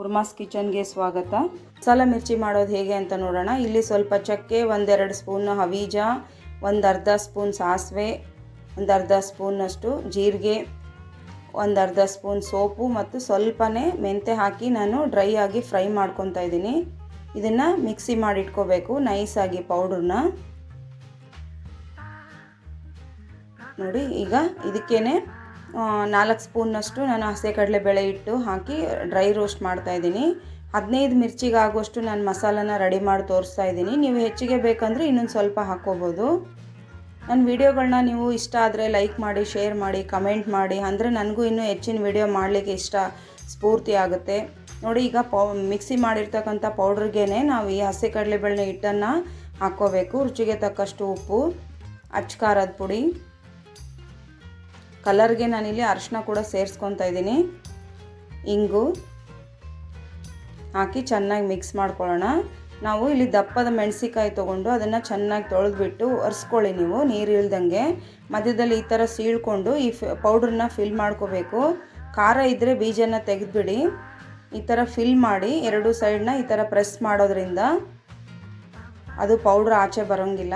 ಉರ್ಮಾಸ್ ಕಿಚನ್ಗೆ ಸ್ವಾಗತ. ಮಸಾಲ ಮಿರ್ಚಿ ಮಾಡೋದು ಹೇಗೆ ಅಂತ ನೋಡೋಣ. ಇಲ್ಲಿ ಸ್ವಲ್ಪ ಚಕ್ಕೆ, ಒಂದೆರಡು ಸ್ಪೂನ್ ಹವೀಜ, ಒಂದು ಅರ್ಧ ಸ್ಪೂನ್ ಸಾಸಿವೆ, ಒಂದು ಅರ್ಧ ಸ್ಪೂನಷ್ಟು ಜೀರಿಗೆ, ಒಂದು ಅರ್ಧ ಸ್ಪೂನ್ ಸೋಪು ಮತ್ತು ಸ್ವಲ್ಪನೇ ಮೆಂತೆ ಹಾಕಿ ನಾನು ಡ್ರೈ ಆಗಿ ಫ್ರೈ ಮಾಡ್ಕೊತಾ ಇದ್ದೀನಿ. ಇದನ್ನು ಮಿಕ್ಸಿ ಮಾಡಿಟ್ಕೋಬೇಕು ನೈಸಾಗಿ ಪೌಡ್ರನ್ನ. ನೋಡಿ, ಈಗ ಇದಕ್ಕೇನೆ ನಾಲ್ಕು ಸ್ಪೂನ್ನಷ್ಟು ನಾನು ಹಸಿ ಕಡಲೆಬೇಳೆ ಇಟ್ಟು ಹಾಕಿ ಡ್ರೈ ರೋಸ್ಟ್ ಮಾಡ್ತಾ ಇದ್ದೀನಿ. ಹದಿನೈದು ಮಿರ್ಚಿಗೆ ಆಗುವಷ್ಟು ನಾನು ಮಸಾಲನ ರೆಡಿ ಮಾಡಿ ತೋರಿಸ್ತಾ ಇದ್ದೀನಿ. ನೀವು ಹೆಚ್ಚಿಗೆ ಬೇಕಂದರೆ ಇನ್ನೊಂದು ಸ್ವಲ್ಪ ಹಾಕ್ಕೋಬೋದು ನನ್ನ ವೀಡಿಯೋಗಳನ್ನ ನೀವು ಇಷ್ಟ ಆದರೆ ಲೈಕ್ ಮಾಡಿ, ಶೇರ್ ಮಾಡಿ, ಕಮೆಂಟ್ ಮಾಡಿ. ಅಂದರೆ ನನಗೂ ಇನ್ನೂ ಹೆಚ್ಚಿನ ವೀಡಿಯೋ ಮಾಡಲಿಕ್ಕೆ ಇಷ್ಟ ಸ್ಫೂರ್ತಿ ಆಗುತ್ತೆ. ನೋಡಿ, ಈಗ ಪೌ, ಮಿಕ್ಸಿ ಮಾಡಿರ್ತಕ್ಕಂಥ ಪೌಡ್ರಿಗೇ ನಾವು ಈ ಹಸಿ ಕಡಲೆಬೇಳೆ ಹಿಟ್ಟನ್ನು ಹಾಕ್ಕೋಬೇಕು ರುಚಿಗೆ ತಕ್ಕಷ್ಟು ಉಪ್ಪು ಅಚ್ಕಾರದ ಪುಡಿ ಕಲರ್ಗೆ ನಾನಿಲ್ಲಿ ಅರಿಶಿನ ಕೂಡ ಸೇರಿಸ್ಕೊತಾ ಇದ್ದೀನಿ. ಇಂಗು ಹಾಕಿ ಚೆನ್ನಾಗಿ ಮಿಕ್ಸ್ ಮಾಡ್ಕೊಳ್ಳೋಣ. ನಾವು ಇಲ್ಲಿ ದಪ್ಪದ ಮೆಣಸಿಕಾಯಿ ತೊಗೊಂಡು ಅದನ್ನು ಚೆನ್ನಾಗಿ ತೊಳೆದ್ಬಿಟ್ಟು ಒರೆಸ್ಕೊಳ್ಳಿ ನೀವು, ನೀರು ಇಲ್ದಂಗೆ ಮಧ್ಯದಲ್ಲಿ ಈ ಥರ ಸೀಳ್ಕೊಂಡು ಈ ಫ್ ಪೌಡ್ರನ್ನ ಫಿಲ್ ಮಾಡ್ಕೋಬೇಕು. ಖಾರ ಇದ್ದರೆ ಬೀಜನ ತೆಗೆದುಬಿಡಿ. ಈ ಥರ ಫಿಲ್ ಮಾಡಿ ಎರಡು ಸೈಡ್ನ ಈ ಥರ ಪ್ರೆಸ್ ಮಾಡೋದ್ರಿಂದ ಅದು ಪೌಡ್ರ್ ಆಚೆ ಬರೋಂಗಿಲ್ಲ.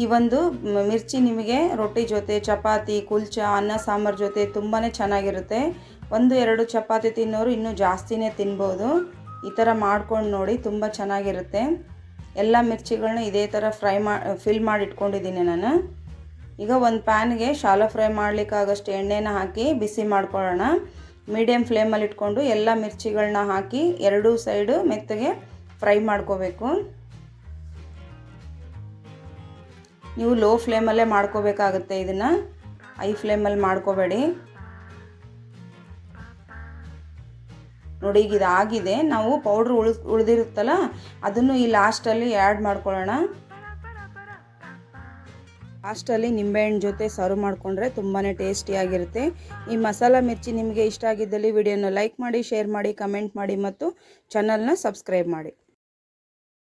ಈ ಒಂದು ಮಿರ್ಚಿ ನಿಮಗೆ ರೊಟ್ಟಿ ಜೊತೆ, ಚಪಾತಿ, ಕುಲ್ಚ, ಅನ್ನ, ಸಾಂಬಾರು ಜೊತೆ ತುಂಬಾ ಚೆನ್ನಾಗಿರುತ್ತೆ. ಒಂದು, ಎರಡು ಚಪಾತಿ ತಿನ್ನೋರು ಇನ್ನೂ ಜಾಸ್ತಿನೇ ತಿನ್ಬೋದು. ಈ ಥರ ಮಾಡ್ಕೊಂಡು ನೋಡಿ ತುಂಬ ಚೆನ್ನಾಗಿರುತ್ತೆ. ಎಲ್ಲ ಮಿರ್ಚಿಗಳನ್ನ ಇದೇ ಥರ ಫ್ರೈ ಮಾ, ಫಿಲ್ ಮಾಡಿ ಇಟ್ಕೊಂಡಿದ್ದೀನಿ ನಾನು. ಈಗ ಒಂದು ಪ್ಯಾನ್ಗೆ ಶಾಲೋ ಫ್ರೈ ಮಾಡಲಿಕ್ಕಾಗಷ್ಟು ಎಣ್ಣೆನ ಹಾಕಿ ಬಿಸಿ ಮಾಡ್ಕೊಳ್ಳೋಣ. ಮೀಡಿಯಮ್ ಫ್ಲೇಮಲ್ಲಿ ಇಟ್ಕೊಂಡು ಎಲ್ಲ ಮಿರ್ಚಿಗಳನ್ನ ಹಾಕಿ ಎರಡೂ ಸೈಡು ಮೆತ್ತಗೆ ಫ್ರೈ ಮಾಡ್ಕೋಬೇಕು. ನೀವು ಲೋ ಫ್ಲೇಮಲ್ಲೇ ಮಾಡ್ಕೋಬೇಕಾಗುತ್ತೆ ಇದನ್ನು. ಐ ಫ್ಲೇಮಲ್ಲಿ ಮಾಡ್ಕೋಬೇಡಿ. ನೋಡಿ, ಈಗ ಇದಾಗಿದೆ. ನಾವು ಪೌಡ್ರ್ ಉಳ್, ಉಳಿದಿರುತ್ತಲ್ಲ, ಅದನ್ನು ಈ ಲಾಸ್ಟಲ್ಲಿ ಆ್ಯಡ್ ಮಾಡ್ಕೊಳ್ಳೋಣ. ಲಾಸ್ಟಲ್ಲಿ ನಿಂಬೆಹಣ್ಣು ಜೊತೆ ಸರ್ವ್ ಮಾಡಿಕೊಂಡ್ರೆ ತುಂಬಾ ಟೇಸ್ಟಿಯಾಗಿರುತ್ತೆ ಈ ಮಸಾಲ ಮಿರ್ಚಿ ನಿಮಗೆ ಇಷ್ಟ ಆಗಿದ್ದಲ್ಲಿ ವಿಡಿಯೋನ ಲೈಕ್ ಮಾಡಿ ಶೇರ್ ಮಾಡಿ ಕಮೆಂಟ್ ಮಾಡಿ ಮತ್ತು ಚಾನಲ್ನ ಸಬ್ಸ್ಕ್ರೈಬ್ ಮಾಡಿ.